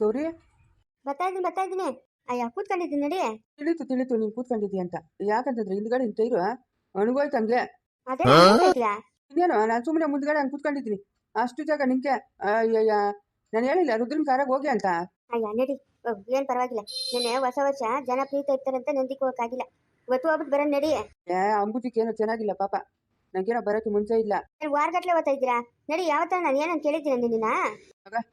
ಗೌರಿ ಬರ್ತಾ ಇದ್ದೀನಿ ಬರ್ತಾ ಇದ್ದೀನಿ. ಅಯ್ಯ ಕೂತ್ಕೊಂಡಿದ್ದೀನಿ ನಡಿ. ತಿಳಿತು ತಿಳಿತು ನೀನು ಕೂತ್ಕೊಂಡಿದ್ದೀಯ ಅಂತ. ಯಾಕಂತಂದ್ರೆ ಹಿಂದ್ಗಡೆ ಇಂತ ಇರು ಅಣಗೋಯ್ತು ಹಂಗೆ. ಅದೇ? ಇನ್ನೇನು ನಾನು ಸುಮ್ಮನೆ ಮುಂದ್ಗಡೆ ಹಂಗೆ ಕೂತ್ಕೊಂಡಿದ್ದೀನಿ. ಅಷ್ಟು ಜಾಗ ನಿಂಗೆ ಅಯ್ಯಯ್ಯ ನಾನು ಹೇಳಿಲ್ಲ ರುದ್ರನ್ ಕಾರಾಗ ಹೋಗಿ ಅಂತ. ಅಯ್ಯ ನಡಿ. ಹೋಗು ಏನ್ ಪರವಾಗಿಲ್ಲ. ನಿನ್ನೆ ಹೊಸ ವರ್ಷ ಜನ ಪ್ರೀತ ಇರ್ತಾರಂತ ನಂದಿಕ್ ಹೋಗಕ್ಕಾಗಿಲ್ಲ ಇವತ್ತು ಹೋಗ್ಬಿಟ್ಟು ಬರೋಣ ನಡಿ. ಏ ಅಂಬುಜಿಗೆ ಏನೋ ಚೆನ್ನಾಗಿಲ್ಲ ಪಾಪ. ನಂಗೇನೋ ಬರೋಕ್ಕೆ ಮುಂಚೆ ಇಲ್ಲ. ಏನ್ ವಾರಗಟ್ಲೆ ಓದ್ತಾ ಇದ್ದೀರಾ? ನಡಿ ಯಾವತ್ತ ನಾನು ಏನಂತ ಕೇಳಿದ್ದೀನಿ ನಿನ್ನ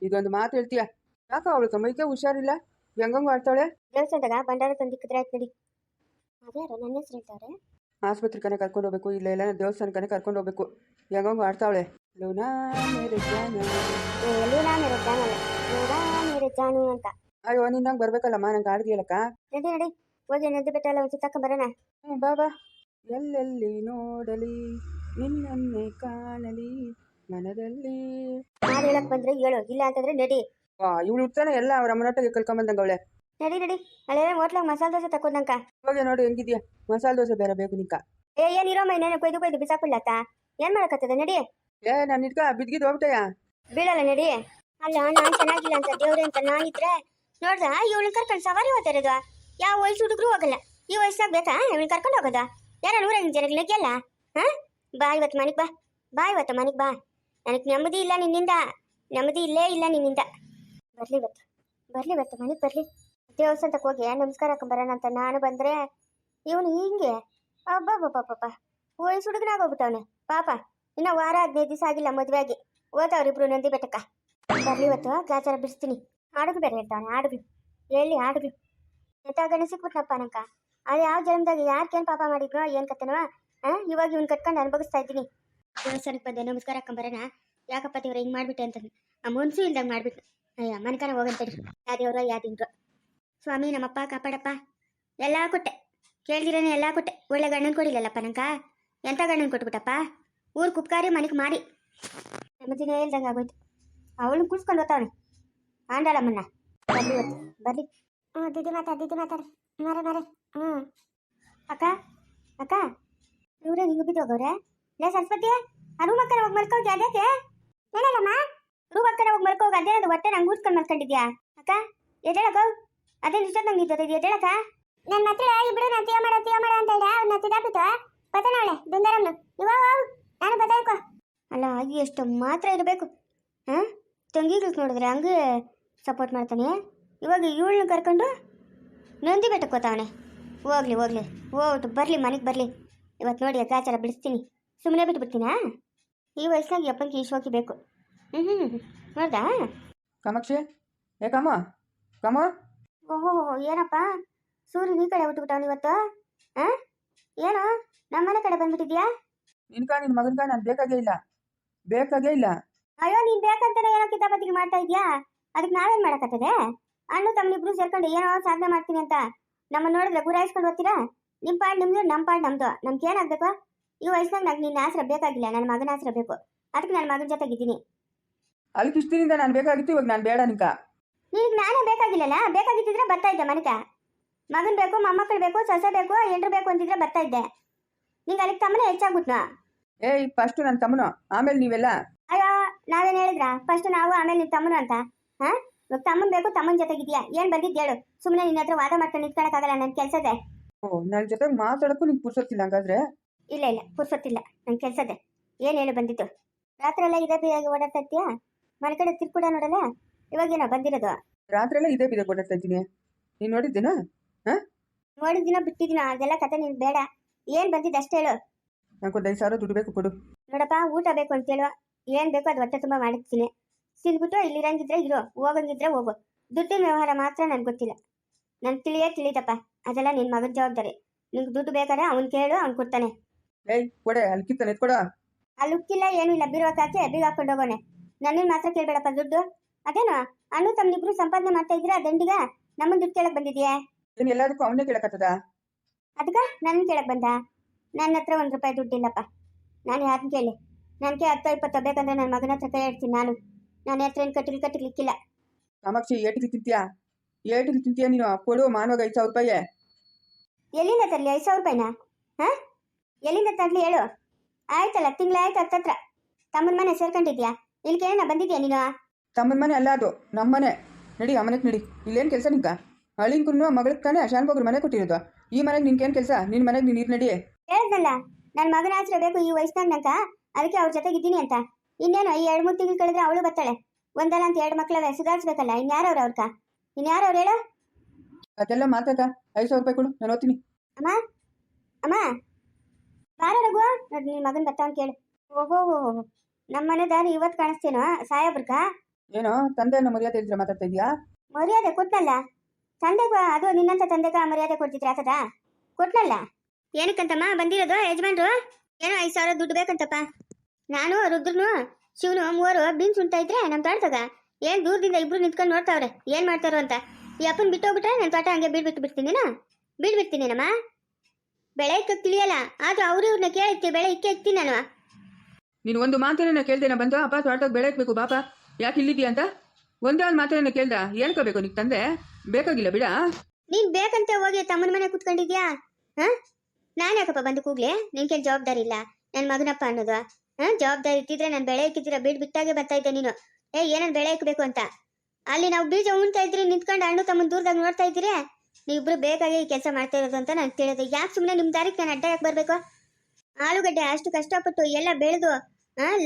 ಇದೊಂದು ಮಾತು ಹೇಳ್ತೀಯ. ಯಾಕೋ ಅವಳು ಮೈಗೆ ಹುಷಾರಿಲ್ಲ? ಹೆಂಗಂಗೂ ಆಡ್ತಾಳೆ ದೇವಸ್ಥಾನದಾಗ ಭಂಡಾರ ತಂದಿಕ್ಕಿದ್ರೆ ಆಯ್ತು ನಡಿ. ಅದ್ಯಾರು ನನ್ನ ಹೆಸರು ಹೇಳ್ತಾರೆ. ಆಸ್ಪತ್ರೆ ಕನೆ ಕರ್ಕೊಂಡು ಹೋಗ್ಬೇಕು ಇಲ್ಲ ಇಲ್ಲ ದೇವಸ್ಥಾನ ಕನೆ ಕರ್ಕೊಂಡು ಹೋಗ್ಬೇಕು. ಹೆಂಗಂಗೂ ಆಡ್ತಾವಳೆ ಲೂನಾ ಮೇರೆ ಜಾನು. ಲೂನಾ ಮೇರೆ ಜಾನು ಲೂನಾ ಮೇರೆ ಜಾನು ಅಂತ. ಅಯ್ಯೋ ನಿನ್ನಂಗೆ ಬರ್ಬೇಕಲ್ಲಮ್ಮ ನಂಗೆ ಆಡ್ದಿಯಲ್ಲಕ್ಕ ನಡಿ ನಡಿ. ಹೋಗಿ ನದಿ ಬೆಟ್ಟ ಎಲ್ಲ ಒಂದು ತಕ್ಕ ಬರೋಣ. ಹ್ಞೂ ಬಾಬಾ ಎಲ್ಲೆಲ್ಲಿ ನೋಡಲಿ? ನಿನ್ನನ್ನೇ ಕಾಣಲಿ ಮನದಲ್ಲಿ. ನಾನು ಹೇಳಕ್ ಬಂದ್ರೆ ಹೇಳು. ಇಲ್ಲ ಅಂತಂದ್ರೆ ನಡಿ. ಇವಳು ಇರ್ತಾನೆ ಎಲ್ಲ ಅವ್ರ ಅಮ್ಮನೊಟ್ಟಿಗೆ ಕಲ್ಕೊಂಬಂದಂಗೆ ಅವಳೆ. ನಡಿ ನಡಿ. ಅಲ್ಲೇ ಹೋಟ್ಲಾಗ ಮಸಾಲೆ ದೋಸೆ ತಕೊಂಡಂಕ ಇವಾಗ ನೋಡಿ ಹೆಂಗಿದ್ಯಾ? ಮಸಾಲೆ ದೋಸೆ ಬೇರೆ ಬೇಕು ನಿಕ್ಕ ಏ ಏನಿರೋ ಮೈ ನೇನೆ ಕೊಯ್ದು ಕೊಯ್ದು ಬಿಸಾಕೊಳ್ಳತ್ತ ಏನ್ ಮಾಡಕತ್ತದ ನಡಿ. ಏ ನಾನು ಇಟ್ಕ ಬಿದ್ಗಿದ್ ಹೋಗ್ಬಿಟ್ಟಯ್ಯ. ಬೀಳಲ್ಲ ನಡಿ. ಅಲ್ಲ ನಾನ್ ಚೆನ್ನಾಗಿಲ್ಲ ಅಂತ ದೇವ್ರೆ ಅಂತ ನಾನಿದ್ರೆ ನೋಡ್ದ ಇವಳು ಕರ್ಕೊಂಡು ಸವಾರಿ ಹೋಗ್ತಾ ಇರೋದು ಯಾವ ವಯಸ್ಸು ಹುಡುಗರು ಹೋಗಲ್ಲ. ಈ ವಯಸ್ಸಾಗ ಬೇಕಾ? ಇವಳು ಕರ್ಕೊಂಡು ಹೋಗೋದ. ಯಾರ ನೂರ ಜನಗಳು ಗೆಲ್ಲ ಹಾ? ಬಾ ಇವತ್ತು ಮನೆಗೆ ಬಾ. ಬಾ ಇವತ್ತು ಮನೆಗೆ ಬಾ. ನನಗೆ ನೆಮ್ಮದಿ ಇಲ್ಲ ನಿನ್ನಿಂದ. ನೆಮ್ಮದಿ ಇಲ್ಲೇ ಇಲ್ಲ ನಿನ್ನಿಂದ. ಬರ್ಲಿ ಇವತ್ತು ಬರ್ಲಿ ಇವತ್ತು ಮನೆಗೆ ಬರ್ಲಿ. ದೇವಸ್ಥಾನಕ್ಕೆ ಹೋಗಿ ನಮಸ್ಕಾರ ಹಾಕೊಂಬರೋಣ ಅಂತ ನಾನು ಬಂದ್ರೆ ಇವನು ಹಿಂಗೆ. ಅಬ್ಬಬ್ಬಬ್ಬಬ್ಬ. ವಯಸ್ಸು ಹುಡುಗನಾಗೋಗ್ಬಿಟ್ಟವನೆ ಪಾಪ, ಇನ್ನ ವಾರ ಹದಿನೈದು ದಿವಸ ಆಗಿಲ್ಲ ಮದುವೆ ಆಗಿ. ಓದವ್ರಿಬ್ರು ನಂದಿ ಬೆಟ್ಟಕ್ಕ. ಬರ್ಲಿ ಇವತ್ತು ಗಾಚಾರ ಬಿಡಿಸ್ತೀನಿ. ಹಾಡುಗಳು ಬೇರೆ ಇರ್ತಾವನೆ ಹಾಡುಗಳು ಹೇಳಿ ಹಾಡುಗಳು ಎಂತ ಗಣ ಸಿಕ್ಬಿಟ್ನಪ್ಪ ನಂಕ ಅದು ಯಾವ ಜನ್ಮದಾಗ ಯಾರ್ಕೇನು ಪಾಪ ಮಾಡಿದ್ರು ಏನ್ ಕತ್ತನವಾ ಆ? ಇವಾಗ ಇವ್ನು ಕಟ್ಕೊಂಡು ಅನುಭವಿಸ್ತಾ ಇದ್ದೀನಿ. ದೇವಸ್ಥಾನಕ್ಕೆ ಬಂದೆ, ನಮಸ್ಕಾರ ಹಾಕೊಂಬರೋಣ ಯಾಕಪ್ಪ ದೇವ್ರ, ಹಿಂಗೆ ಮಾಡ್ಬಿಟ್ಟೆ ಅಂತ ಆ ಮನ್ಸು ಇಲ್ದಂಗೆ ಮಾಡ್ಬಿಟ್ಟು ಅಯ್ಯ ಮನ್ಕನ ಹೋಗಂತಡಿ ಯಾ ದೇವ್ರ ಯಾ ದಿಂಡ್ರು ಸ್ವಾಮಿ ನಮ್ಮಪ್ಪ ಕಾಪಾಡಪ್ಪ. ಎಲ್ಲ ಕೊಟ್ಟೆ. ಕೇಳ್ದಿರೇನೆ ಎಲ್ಲ ಕೊಟ್ಟೆ. ಒಳ್ಳೆ ಗಂಡನ್ ಕೊಡಿಲ್ಲಲ್ಲಪ್ಪ ನಂಕ ಎಂಥ ಗಂಡನ್ ಕೊಟ್ಬಿಟ್ಟಪ್ಪ? ಊರು ಕುಪ್ಕಾರಿ ಮನೆಗೆ ಮಾರಿ. ನೆಮ್ಮದಿನೇ ಇಲ್ದಂಗೆ ಆಗೋಯ್ತು. ಅವಳನ್ನ ಕುಡ್ಸ್ಕೊಂಡು ಹೋಗ್ತಾವನೆ. ಆಂಡಾಳಮ್ಮನ್ನ. ಬರ್ಲಿ ಬರ್ಲಿ. ಹ್ಞೂ ದಿದಿ ಮಾತಾ ದಿದಿ ಮಾತಾಡ ಮರೆ ಮರೆ. ಹ್ಞೂ ಅಕ್ಕ ಅಕ್ಕ. ಇವ್ರೆ ನಿಂಗೆ ಬಿದ್ದು ಹೋಗವ್ರೆ? ಲೇ ಸರಸ್ವತಿ ಅಕ್ಕನ ಹೋಗಿ ಮಲ್ಕೋಗಿ ಅದಕ್ಕೆ ಹೇಳಲ್ಲಮ್ಮ ರೂಮ್ ಹೋಗಿ ಮಲ್ಕೋಗ ಅದೇ ಅದು ಹೊಟ್ಟೆ ನಂಗೆ ಊದ್ಕೊಂಡು ಮಲ್ಕೊಂಡಿದ್ಯಾ? ಅಕ್ಕ ಎದ್ದೇಳಕ್ಕ? ಅದೇ ನಿಜ ನಂಗೆ ಇದ್ದದ್ದು ಎದ್ದೇಳಕ್ಕ? ನನ್ನ ಹತ್ರ ಇಬ್ರು ನಾನು ತೀವ ಮಾಡ ತೀವ ಮಾಡ ಅಂತ ಹೇಳಿ ಅವ್ನ ತಿದಾಬಿಟ್ಟು ಬತಾನವಳೆ ದುಂದರಮ್ನು ಇವಾಗ ನಾನು ಬತಾಯ್ಕೋ ಅಲ್ಲ ಆಗಿ ಎಷ್ಟು ಮಾತ್ರ ಇರಬೇಕು ಹಾಂ? ತಂಗಿಗಳು ನೋಡಿದ್ರೆ ಹಂಗೆ ಸಪೋರ್ಟ್ ಮಾಡ್ತಾನೆ. ಇವಾಗ ಇವಳನ್ನ ಕರ್ಕೊಂಡು ನಂದಿ ಬೆಟ್ಟಕ್ಕೆ ಹೋಗ್ತಾವನೆ. ಹೋಗ್ಲಿ ಹೋಗ್ಲಿ ಹೋಗ್ಬಿಟ್ಟು ಬರಲಿ ಮನೆಗೆ ಬರಲಿ. ಇವತ್ತು ನೋಡಿ ಅಕ್ಕಾಚಾರ ಬಿಡಿಸ್ತೀನಿ. ಸುಮ್ಮನೆ ಬಿಟ್ಬಿಡ್ತೀನಾ? ಈ ವಯಸ್ಸಿನಾಗ ಯಪ್ಪನಿಗೆ ಈ ಶೋಕಿ ಬೇಕು. ಹ್ಞೂ ಹ್ಞೂ ನೋಡ್ದಾ ಕಾಮಾಕ್ಷಿ? ಏ ಕಾಮ? ಕಾಮ? ಓಹೋ ಏನಪ್ಪ? ಸೂರ್ಯನ ಈ ಕಡೆ ಹುಟ್ಟುಬಿಟ್ಟವನು ಇವತ್ತು ಹಾಂ ಏನು? ನಮ್ಮನೆ ಕಡೆ ಬಂದ್ಬಿಟ್ಟಿದ್ಯಾ? ನಿನ್ಕ ನಿನ್ ಮಗನ್ಕ ನಾನು ಬೇಕಾಗೇ ಇಲ್ಲ. ಬೇಕಾಗೇ ಇಲ್ಲ. ಅಯ್ಯೋ ನೀನ್ ಬೇಕಂತಾನೆ ಏನೋ ಕಿತಾಪತಿಗೆ ಮಾಡ್ತಾ ಇದ್ಯಾ? ಅದಕ್ಕೆ ನಾವೇನ್ ಮಾಡಕತ್ತದೆ? ಅಣ್ಣು ತಮ್ಮನಿಬ್ರು ಸೇರ್ಕೊಂಡು ಏನೋ ಸಾಧನೆ ಮಾಡ್ತೀನಿ ಅಂತ ನಮ್ಮನ್ನ ನೋಡಿದ್ರೆ ಗುರಾಯಿಸ್ಕೊಂಡು ಹೋಗ್ತೀರಾ? ನಿಮ್ಮ ಪಾಡ್ ನಿಮ್ದು ನಮ್ಮ ಪಾಡ್ ನಮ್ದು. ನಮ್ಗೆ ಏನಾಗ್ಬೇಕು ಈ ವಯಸ್ಸಿನಾಗ ನಂಗೆ ನಿನ್ನ ಆಸರ ಬೇಕಾಗಿಲ್ಲ ನನ್ನ ಮಗನ ಆಸರ ಬೇಕು. ಅದಕ್ಕೆ ನನ್ನ ಮಗನ ಜೊತೆಗಿದ್ದೀನಿ. ಅಲ್ಲಿ ಇಷ್ಟಿನಿಂದ ನಾನು ಬೇಕಾಗಿತ್ತು ಇವಾಗ ನಾನು ಬೇಡ ನಿಕ. ಈಗ ನಾನೇ ಬೇಕಾಗಿಲ್ಲಲ್ಲ? ಬೇಕಾಗಿದ್ದಿದ್ರೆ ಬರ್ತಾ ಇದ್ದೆ ಮನೆಗ. ಮಗನ್ ಬೇಕು ಮೊಮ್ಮಕ್ಕಳು ಬೇಕು ಸೊಸೆ ಬೇಕು ಎಂಟ್ರು ಬೇಕು ಅಂತಿದ್ರೆ ಬರ್ತಾ ಇದ್ದೆ. ನಿಂಗೆ ಅಲ್ಲಿಗೆ ತಮ್ಮನೇ ಹೆಚ್ಚಾಗ್ಬಿಟ್ನಾ ಏಯ್ ಫಸ್ಟ್ ನನ್ನ ತಮ್ಮನು. ಆಮೇಲೆ ನೀವೆಲ್ಲ? ಅಯ್ಯೋ ನಾವೇನ್ ಹೇಳಿದ್ರ? ಫಸ್ಟ್ ನಾವು ಆಮೇಲೆ ನಿನ್ ತಮ್ಮನು ಅಂತ. ಹಾ? ಇವಾಗ ತಮ್ಮನ್ ಬೇಕು ತಮ್ಮನ್ ಜೊತೆಗಿದ್ಯಾ ಏನ್ ಬಂದಿದ್ ಹೇಳು. ಸುಮ್ಮನೆ ನಿನ್ನ ಹತ್ರ ವಾದ ಮಾಡ್ಕೊಂಡು ನಿಂತ್ಕೊಳಕ್ಕಾಗಲ್ಲ ನನ್ ಕೆಲ್ಸದೆ. ಓ ನನ್ನ ಜೊತೆ ಮಾತಾಡಕ್ಕೂ ನಿಂಗೆ ಪುರ್ಸೊತ್ತಿಲ್ಲ ಹಂಗಾದ್ರೆ? ಇಲ್ಲ ಇಲ್ಲ ಪುರ್ಸೊತ್ತಿಲ್ಲ. ನನ್ ಕೆಲ್ಸದೆ. ಏನ್ ಹೇಳು ಬಂದಿತ್ತು ರಾತ್ರಿ ಎಲ್ಲ ಇದೇ ಬೀರಾಗಿ ಓಡಾಡ್ತಾ ಇರ್ತೀಯಾ? ಮನೆ ಕಡೆ ತಿರ್ಕೂಡ ನೋಡಲ್ಲ ಇವಾಗೇನೋ ಬಂದಿರೋದು. ರಾತ್ರಿ ಎಲ್ಲ ಇದೇ ಬಿದ ಕೊಡ್ತಾ ಇದ್ದೀನಿ. ನೀನು ನೋಡಿದ್ದೀನ? ನೋಡಿದ್ದೀನ ಬಿಟ್ಟಿದ್ದೀನ? ಅದೆಲ್ಲ ಕತೆ ನೀನ್ ಬೇಡ. ಏನ್ ಬಂದಿದ್ದು ಅಷ್ಟೇ ಹೇಳು. ಐದು ಸಾವಿರ ದುಡ್ಡು ಬೇಕು ಕೊಡು. ನೋಡಪ್ಪ ಊಟ ಬೇಕು ಅಂತ ಹೇಳು. ಏನ್ ಬೇಕೋ ಅದು ಹೊಟ್ಟೆ ತುಂಬಾ ಮಾಡಿರ್ತೀನಿ ಇಲ್ಲಿ ಇಲ್ಲಿರಂಗಿದ್ರೆ ಇರೋ ಹೋಗಂಗಿದ್ರೆ ಹೋಗು. ದುಡ್ಡಿನ ವ್ಯವಹಾರ ಮಾತ್ರ ನನ್ಗೆ ಗೊತ್ತಿಲ್ಲ. ನನ್ ತಿಳಿಯೇ ತಿಳಿದಪ್ಪ. ಅದೆಲ್ಲ ನಿನ್ ಮಗನ್ ಜವಾಬ್ದಾರಿ. ನಿಂಗೆ ದುಡ್ಡು ಬೇಕಾದ್ರೆ ಅವ್ನ್ ಕೇಳು ಅವ್ನ್ ಕೊಡ್ತಾನೆ. ಏಯ್ ಕೊಡೆ ಅಲ್ಲಿ ಕಿತ್ತಾನೆ ಎತ್ಕೊಡ. ಅಲ್ಲಿ ಉಕ್ಕಿಲ್ಲ ಏನು ಇಲ್ಲ. ಬೀರುವಾಕ್ ಹಾಕಿ ಬೀಗ ಹಾಕೊಂಡು ಹೋಗೋನೆ. ನನ್ನನ್ ಮಾತ್ರ ಕೇಳಬೇಡಪ್ಪ ದುಡ್ಡು. ಅದೇನೋ? ಅಣ್ಣು ತಮ್ಮಿಬ್ರು ಸಂಪಾದನೆ ಮಾಡ್ತಾ ಇದ್ರೆ ದಂಡಿಗ? ನಮ್ಮನ್ ದುಡ್ಡು ಕೇಳಕ್ ಬಂದಿದ್ಯಾ? ಏನು ಎಲ್ಲದಕ್ಕೂ ಅವನೇ ಕೇಳಕತ್ತದ? ಅದಕ್ಕ? ನನ್ನ ಕೇಳಕ್ ಬಂದ? ನನ್ನ ಹತ್ರ ಒಂದ್ ರೂಪಾಯಿ ದುಡ್ಡಿಲ್ಲಪ್ಪ ನಾನು ಯಾರನ್ನ ಕೇಳಿ? ನನಗೆ ಹತ್ತು ಇಪ್ಪತ್ತು ಬೇಕಂದ್ರೆ ನನ್ನ ಮಗನ ಹತ್ರ ಕೈ ಇಡ್ತೀನಿ ನಾನು. ನನ್ನ ಹತ್ರ ಏನು ಕಟ್ಟಿಗೆ ಕಟ್ಟಿಲಿಕ್ಕಿಲ್ಲ. ಕಾಮಾಕ್ಷಿ ಏಟಿಗೆ ತಿಂತೀಯಾ? ಏಟಿಗೆ ತಿಂತೀಯಾ ನೀನು? ಕೊಡುವ ಮಾನವಾಗ ಐದು ಸಾವಿರ ರೂಪಾಯಿ. ಎಲ್ಲಿಂದ ತರಲಿ ಐದು ಸಾವಿರ ರೂಪಾಯಿನ? ಹಾ? ಎಲ್ಲಿಂದ ತರಲಿ ಹೇಳು? ಆಯ್ತಲ್ಲ ತಿಂಗಳಾಯ್ತು ಹತ್ತತ್ರ. ತಮ್ಮನ ಮನೆ ಸೇರ್ಕೊಂಡಿದ್ಯಾ? ಇಲ್ಲಿ ಕೇಳೋಣ ಬಂದಿದ್ಯಾ ನೀನು? ತಮ್ಮನ ಮನೆ ಅಲ್ಲ ಅದು ನಮ್ಮ ಮನೆ. ನಡಿ ಆ ಮನೆಗೆ ನಡಿ. ಇಲ್ಲೇನು ಕೆಲಸ ನಿಂಕ ಹಳಿಂಕುನು ಮಗಳಿಗೆ ತಾನೇ ಶಾನ್ಭೋಗ್ರು ಮನೆ ಕೊಟ್ಟಿರೋದು. ಈ ಮನೆಗೆ ನಿನ್ಗೇನು ಕೆಲಸ? ನಿನ್ನ ಮನೆಗೆ ನೀನು ನಡಿ. ಹೇಳ್ದಲ್ಲ ನನ್ನ ಮಗನ ಆಚರ ಬೇಕು ಈ ವಯಸ್ಸಿನಾಗ ನಂಕ ಅದಕ್ಕೆ ಅವ್ರ ಜೊತೆಗೆ ಇದ್ದೀನಿ ಅಂತ. ಇನ್ನೇನು ಈ ಎರಡು ಮೂರು ತಿಂಗಳು ಕಳೆದ್ರೆ ಅವಳು ಬರ್ತಾಳೆ ಒಂದಲ್ಲ ಅಂತ ಎರಡು ಮಕ್ಕಳವೆ ಸುಧಾರಿಸ್ಬೇಕಲ್ಲ ಇನ್ಯಾರವ್ರು ಅವ್ರಕ? ಇನ್ಯಾರವ್ರು ಹೇಳು? ಅದೆಲ್ಲ ಮಾತಾಕ ಐದು ಸಾವಿರ ರೂಪಾಯಿ ಕೊಡು ನಾನು ಓದ್ತೀನಿ. ಅಮ್ಮ? ಅಮ್ಮ? ಬಾರ ರಘು ನೋಡಿ ನಿನ್ನ ಮಗನ ಬರ್ತಾವನ್ ಕೇಳು. ಓಹೋ ಹೋ ಹೋ ನಮ್ಮ ಮನೆ ದಾರಿ ಇವತ್ತು ಕಾಣಿಸ್ತೇನೋ ಸಾಯಬ್ರಕ ಏನೋ ತಂದೆಯನ್ನು ಮರ್ಯಾದೆ ಇದ್ರೆ ಮಾತಾಡ್ತಾ ಇದೀಯಾ ಮರ್ಯಾದೆ ಕೊಟ್ನಲ್ಲ? ತಂದೆಗ ಅದು ನಿನ್ನಂತ ತಂದೆಗ ಮರ್ಯಾದೆ ಕೊಡ್ತಿದ್ರೆ ಆತದ ಕೊಟ್ನಲ್ಲ? ಏನಕ್ಕಂತಮ್ಮ ಬಂದಿರೋದು ಯಜಮಾನ್ರು? ಏನೋ ಐದು ಸಾವಿರ ದುಡ್ಡು ಬೇಕಂತಪ್ಪ. ನಾನು ರುದ್ರನು ಶಿವನು ಮೂವರು ಬೀನ್ಸ್ ಉಣ್ತಾ ಇದ್ರೆ ನಮ್ಮ ತೋಟದಾಗ ಏನ್ ದೂರದಿಂದ ಇಬ್ರು ನಿಂತ್ಕೊಂಡು ನೋಡ್ತಾವ್ರೆ ಏನ್ ಮಾಡ್ತಾರೋ ಅಂತ. ಈ ಅಪ್ಪನ್ ಬಿಟ್ಟೋಗ್ಬಿಟ್ರೆ ನನ್ನ ತೋಟ ಹಂಗೆ ಬೀಳ್ಬಿಟ್ಟು ಬಿಡ್ತೀನಿನ? ಬೀಳ್ಬಿಡ್ತೀನೇನಮ್ಮ? ಬೆಳೆ ಇಕ್ಕಕ್ ತಿಳಿಯಲ್ಲ ಆದ್ರೂ ಅವ್ರು ಇವ್ರನ್ನ ಕೇಳಿಕ್ಕೆ ಬೆಳೆ ಇಕ್ಕೆ ಇಕ್ತೀನಿ ನಾನು. ನೀನು ಒಂದು ಮಾತೇನ ಕೇಳ್ದೇನ ಬಂದು, ಅಪ್ಪ ತೋಟಕ್ಕೆ ಬೆಳೆ ಹಾಕ್ಬೇಕು ಬಾಪ ಯಾಕೆ ಇಲ್ಲಿದ್ದೀಯ ಅಂತ? ಒಂದೇ ಒಂದು ಮಾತೇನ ಕೇಳ್ದ ಹೇಳ್ಕೋಬೇಕು ನಿಕ್ ತಂದೆ? ಬೇಕಾಗಿಲ್ಲ, ಬಿಡ. ನೀನ್ ಬೇಕಂತ ಹೋಗಿ ತಮ್ಮನ ಮನೆ ಕುತ್ಕೊಂಡಿದ್ಯಾ? ಹಾ? ನಾನ್ ಯಾಕಪ್ಪ ಬಂದು ಕೂಗ್ಲೆ? ನಿನ್ಕೇನ್ ಜವಾಬ್ದಾರಿ ಇಲ್ಲ. ನನ್ ಮಗನಪ್ಪ ಅನ್ನೋದು. ಹ? ಜವಾಬ್ದಾರಿ ಇಟ್ಟಿದ್ರೆ ನಾನು ಬೆಳೆ ಇಕ್ಕಿದ್ರೆ ಬೀಡ್ ಬಿಟ್ಟಾಗೆ ಬರ್ತಾ ಇದ್ದೆ ನೀನು. ಏ, ಏನನ್ ಬೆಳೆ ಇಕ್ಬೇಕು ಅಂತ? ಅಲ್ಲಿ ನಾವು ಬೀಜ ಉಣ್ತಾ ಇದ್ರಿ, ನಿಂತ್ಕೊಂಡು ಹಣ್ಣು ತಮ್ಮನ್ ದೂರದಾಗ ನೋಡ್ತಾ ಇದ್ದೀರಿ? ನೀವಿಬ್ರು ಬೇಕಾಗಿ ಈ ಕೆಲಸ ಮಾಡ್ತಾ ಇರೋದು ಅಂತ ನಾನು ತಿಳಿದೆ ಯಾಕೆ ಸುಮ್ಮನೆ ನಿಮ್ ದಾರಿಗೆ ನಾನು ಅಡ್ಡ ಯಾಕೆ ಬರ್ಬೇಕು? ಆಲೂಗಡ್ಡೆ ಅಷ್ಟು ಕಷ್ಟಪಟ್ಟು ಎಲ್ಲ ಬೆಳೆದು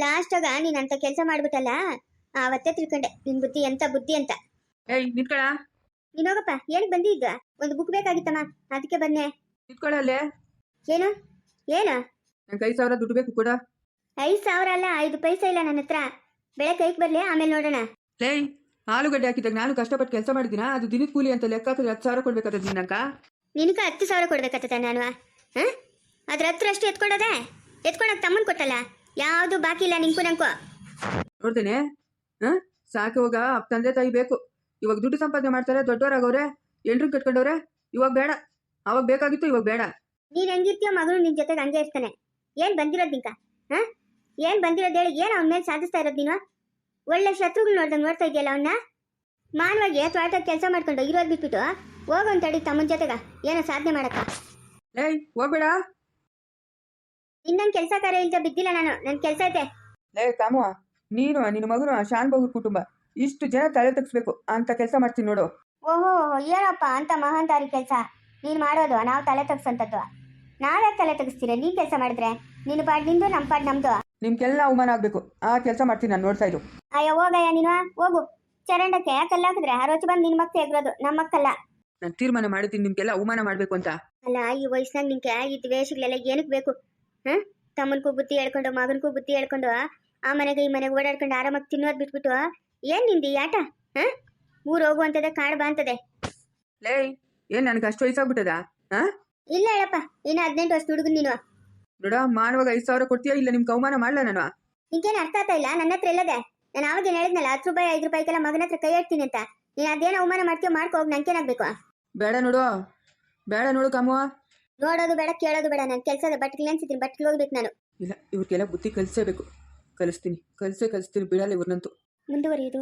ಲಾಸ್ಟಾಗ ನೀನ್ ಅಂತ ಕೆಲಸ ಮಾಡ್ಬಿಟ್ಟಲ್ಲ? ಅವತ್ತೇ ತಿಳ್ಕೊಂಡೆ ನಿನ್ ಬುದ್ಧಿ ಎಂತ ಬುದ್ಧಿ ಅಂತ ಏಯ್ ನಿಂತ್ಕೊಳ. ಬಂದಿ ಹೋಗಪ್ಪ ಬಂದಿ ಈಗ? ಒಂದು ಬುಕ್ ಬೇಕಾಗಿತ್ತಮ್ಮ ಅದಕ್ಕೆ ಬನ್ನೆ ಏನು? ಏನು? ನಂಗೆ ಐದು ಸಾವಿರ ದುಡ್ಡು ಬೇಕು ಕೂಡ. ಐದು ಸಾವಿರ ಅಲ್ಲ ಐದು ಪೈಸೆ ಇಲ್ಲ ನನ್ನ ಹತ್ರ. ಬೆಳೆ ಕೈಗೆ ಬರ್ಲಿ ಆಮೇಲೆ ನೋಡೋಣ. ಲೇಯ್ ಆಲೂಗಡ್ಡೆ ಹಾಕಿದಾಗ ನಾನು ಕಷ್ಟಪಟ್ಟು ಕೆಲಸ ಮಾಡಿದ್ದೀನ? ಅದು ದಿನದ ಕೂಲಿ ಅಂತ ಲೆಕ್ಕ ಹಾಕಿದ್ರೆ ಹತ್ತು ಸಾವಿರ ಕೊಡ್ಬೇಕಾದ್ರೆ ನಿನ್ನಂಕ ನಿನಕ ಹತ್ತು ಸಾವಿರ ಕೊಡ್ಬೇಕಾಗತ್ತ ನಾನು ಹಾ ಅದ್ರ ಹತ್ರ ಅಷ್ಟು ಎತ್ಕೊಂಡದೆ? ಎತ್ಕೊಂಡಾಗ ತಮ್ಮನ್ ಕೊಟ್ಟಲ್ಲ? ಯಾವುದು ಬಾಕಿ ಇಲ್ಲ ನಿಂಕು ನಂಕು. ನೋಡ್ತೇನೆ. ಹಾಂ? ಸಾಕು ಹೋಗ ತಂದೆ ತಾಯಿ ಬೇಕು. ಇವಾಗ ದುಡ್ಡು ಸಂಪಾದನೆ ಮಾಡ್ತಾರೆ ದೊಡ್ಡವರಾಗವ್ರೆ ಎಲ್ರು ಕಟ್ಕೊಂಡವ್ರೆ ಇವಾಗ ಬೇಡ. ಅವಾಗ ಬೇಕಾಗಿತ್ತು ಇವಾಗ ಬೇಡ. ನೀನ್ ಹೆಂಗಿರ್ತೀಯ ಮಗನು ನಿನ್ ಜೊತೆಗೆ ಹಂಗೆ ಇರ್ತಾನೆ. ಏನ್ ಬಂದಿರೋದ್ ನಿಂಕ? ಹಾ? ಏನ್ ಬಂದಿರೋದ್ ಹೇಳಿ ಏನ್ ಅವನ ಮೇಲೆ ಸಾಧಿಸ್ತಾ ಇರೋದ್ ನೀನು? ಒಳ್ಳೆ ಶತ್ರುಗಳು ನೋಡ್ದಂಗ್ ನೋಡ್ತಾ ಇದೆಯಲ್ಲ ಅವನ್ನ ಮಾನವಾಗಿ ತ್ವಾಟ ಕೆಲಸ ಮಾಡ್ಕೊಂಡು ಇರೋದ್ ಬಿಟ್ಬಿಟ್ಟು ಹೋಗೋನ್ ತಡಿ ತಮ್ಮನ್ ಜೊತೆಗ. ಏನೋ ಸಾಧನೆ ಮಾಡಕ್ಕ. ಏಯ್ ಹೋಗ್ಬೇಡ. ಇನ್ನೊಂದ್ ಕೆಲಸ ಕಾರ್ಯ ಇಲ್ದ ಬಿದ್ದಿಲ್ಲ ನಾನು. ನನ್ ಕೆಲ್ಸ ಐತೆ ಲೇ ಕಾಮು ನೀನು ನಿನ್ನ ಮಗನು ಶಾನ್ ಬಗ್ರ ಕುಟುಂಬ ಇಷ್ಟು ಜನ ತಲೆ ತಗ್ಸ್ಬೇಕು ಅಂತ ಕೆಲಸ ಮಾಡ್ತೀನಿ ನೋಡು. ಓಹೋ ಏನಪ್ಪ ಅಂತ ಮಹಾಂತಾರಿ ಕೆಲಸ. ನೀನ್ ಮಾಡೋದು ನಾವು ತಲೆ ತಗ್ಸಂತದ್ದು ನಾವ್ಯಾಕೆ ತಲೆ ತಗ್ಸ್ತೀರ? ನೀನ್ ಕೆಲಸ ಮಾಡಿದ್ರೆ? ನಿನ್ನ ಪಾಡ್ ನಿಂದು ನಮ್ ಪಾಡ್ ನಮ್ದು. ನಿಮ್ಗೆಲ್ಲ ಅವಮಾನ ಆಗ್ಬೇಕು. ಆ ಕೆಲಸ ಮಾಡ್ತೀನಿ ನಾನು ನೋಡ್ತಾ ಇದ್ದು ಅಯ್ಯೋ ಹೋಗಯ್ಯ ನೀನು ಹೋಗು. ಚರಂಡಕ್ಕೆ ಆ ರೋಚಿ ಬಂದು ನಿನ್ ಮಕ್ಕ ಎಗ್ರೋದು ನಮ್ಮ ಮಕ್ಕಲ್ಲ. ನಾನು ತೀರ್ಮಾನ ಮಾಡಿದ್ದೀನಿ ನಿಮ್ಗೆಲ್ಲ ಅವಮಾನ ಮಾಡಬೇಕು ಅಂತ. ಅಲ್ಲ ಈ ವಯಸ್ಸಿನಾಗ ನಿಂಗೆ ಈ ವೇಷಗಳೆಲ್ಲ ಏನಕ್ಕೆ ಬೇಕು? ಹ ತಮ್ಮನ್ಗೂ ಬುದ್ಧಿ ಹೇಳ್ಕೊಂಡು ಮಗನ್ಗೂ ಬುದ್ಧಿ ಹೇಳ್ಕೊಂಡು ಆ ಮನೆಗೆ ಈ ಮನೆಗೆ ಓಡಾಡ್ಕೊಂಡು ಆರಾಮಾಗಿ ತಿನ್ನೋದ್ ಬಿಟ್ಬಿಟ್ಟು ಏನ್ ನಿಂದಿ ಆಟ? ಹ ಊರ್ ಅಂತದೆ ಕಾಡ್ ಬಾ ಅಂತದೆ. ಲೇಯ್ ಏನು ನನಗೆ ಅಷ್ಟು ವಯಸ್ಸಾಗ್ಬಿಟ್ಟದ? ಹಾ? ಇಲ್ಲ ಹೇಳಪ್ಪ ಇನ್ನು ಹದಿನೆಂಟು ವರ್ಷ ಹುಡುಗನ್ ನೀನು. ನೋಡ ಮಾಡುವಾಗ ಐದು ಸಾವಿರ ಕೊಡ್ತೀಯಾ ಇಲ್ಲ ನಿಮ್ ಅವಮಾನ ಮಾಡ್ಲಾ ನಾನು? ನಿಂಗೇನು ಅರ್ಥ ಆತ ಇಲ್ಲ? ನನ್ನ ಹತ್ರ ಇಲ್ಲದೆ. ನಾನು ಅವಾಗೇನು ಹೇಳಿದ್ನಲ್ಲ ಹತ್ತು ರೂಪಾಯಿ ಐದು ರೂಪಾಯಿಗೆಲ್ಲ ಮಗನ ಹತ್ರ ಕೈ ಇಡ್ತೀನಿ ಅಂತ. ನೀನು ಅದೇನೋ ಅವಮಾನ ಮಾಡ್ಕೊ ಮಾಡ್ಕೊ ಹೋಗಿ ನಂಗೇನಾಗಬೇಕು? ಬೇಡ ನೋಡು. ಬೇಡ ನೋಡು ಕಾಮು ನೋಡೋದು ಬೇಡ ಕೇಳೋದು ಬೇಡ ನನ್ನ ಕೆಲಸದ ಬಟ್ಟೆಗೆ ಅನ್ಸಿದ್ದೀನಿ ಬಟ್ಟೆಗೆ ಹೋಗ್ಬೇಕು ನಾನು. ಇಲ್ಲ ಇವ್ರಿಗೆಲ್ಲ ಬುದ್ಧಿ ಕಲಿಸೇಬೇಕು ಕಲಿಸ್ತೀನಿ ಕಲಿಸೇ ಕಲಿಸ್ತೀನಿ ಬಿಡಲ್ಲ ಇವ್ರನ್ನಂತೂ. ಮುಂದುವರಿಯೋದು.